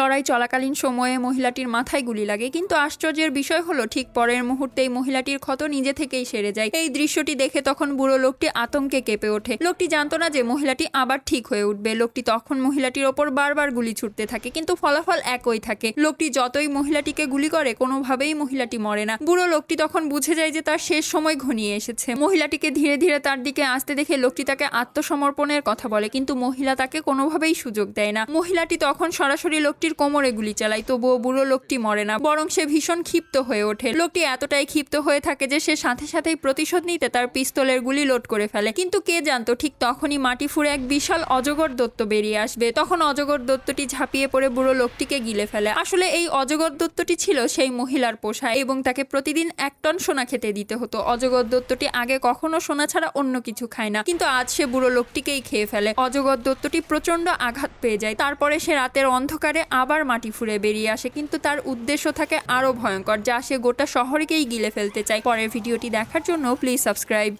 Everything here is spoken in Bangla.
লড়াই চলাকালীন সময়ে মহিলাটির মাথায় গুলি লাগে, কিন্তু আশ্চর্যের বিষয় হলো ঠিক পরের মুহূর্তেই মহিলাটির ক্ষত নিজে থেকেই সেরে যায়। এই দৃশ্যটি দেখে তখন বুড়ো লোকটি আতঙ্কে কেঁপে ওঠে। লোকটি জানতো না যে মহিলাটি আবার ঠিক হয়ে উঠবে। লোকটি তখন মহিলাটির ওপর বারবার গুলি ছুটতে থাকে, কিন্তু ফলাফল একই থাকে। লোকটি যতই মহিলাটিকে গুলি করে, কোনোভাবেই মহিলাটি মরে না। বুড়ো লোকটি তখন বুঝে যায় যে তার শেষ সময় ঘনিয়ে এসেছে। মহিলাটিকে ধীরে ধীরে তার দিকে আসতে দেখে লোকটি তাকে আত্মসমর্পণের কথা বলে, কিন্তু মহিলা তাকে কোনোভাবেই সুযোগ দেয় না। মহিলাটি তখন সরাসরি লোকটির কোমরে গুলি চালায়, তবুও বুড়ো লোকটি মরে না, বরং সে ভীষণ ক্ষিপ্ত হয়ে ওঠে। লোকটি এতটাই ক্ষিপ্ত হয়ে থাকে যে সে সাথে সাথেই প্রতিশোধ নিতে তার পিস্তলের গুলি লোড করে ফেলে। কিন্তু কে জানতো, ঠিক তখনই মাটি ফুঁড়ে এক বিশাল অজগর দত্ত বেরিয়ে আসবে। তখন অজগর দত্তটি ঝাঁপিয়ে পড়ে বুড়ো লোকটিকে গিলে ফেলে। আসলে এই অজগর দত্তটি ছিল সেই মহিলার পোষা এবং তাকে প্রতিদিন এক টন সোনা খেতে দিতে হতো। অজগর দত্তটি আগে কখনো সোনা ছাড়া অন্য কিছু খায় না, কিন্তু আজ সে বুড়ো লোকটিকেই খেয়ে ফেলে। অজগর দত্তটি প্রচণ্ড আঘাত পেয়ে যায়। তারপরে সে রাতের অন্ধকারে আবার মাটি ফুঁড়ে বেরিয়ে আসে, কিন্তু তার উদ্দেশ্য থাকে আরও ভয়ঙ্কর, যা সে গোটা শহরকেই গিলে ফেলতে চায়। পরের ভিডিওটি দেখার জন্য প্লিজ সাবস্ক্রাইব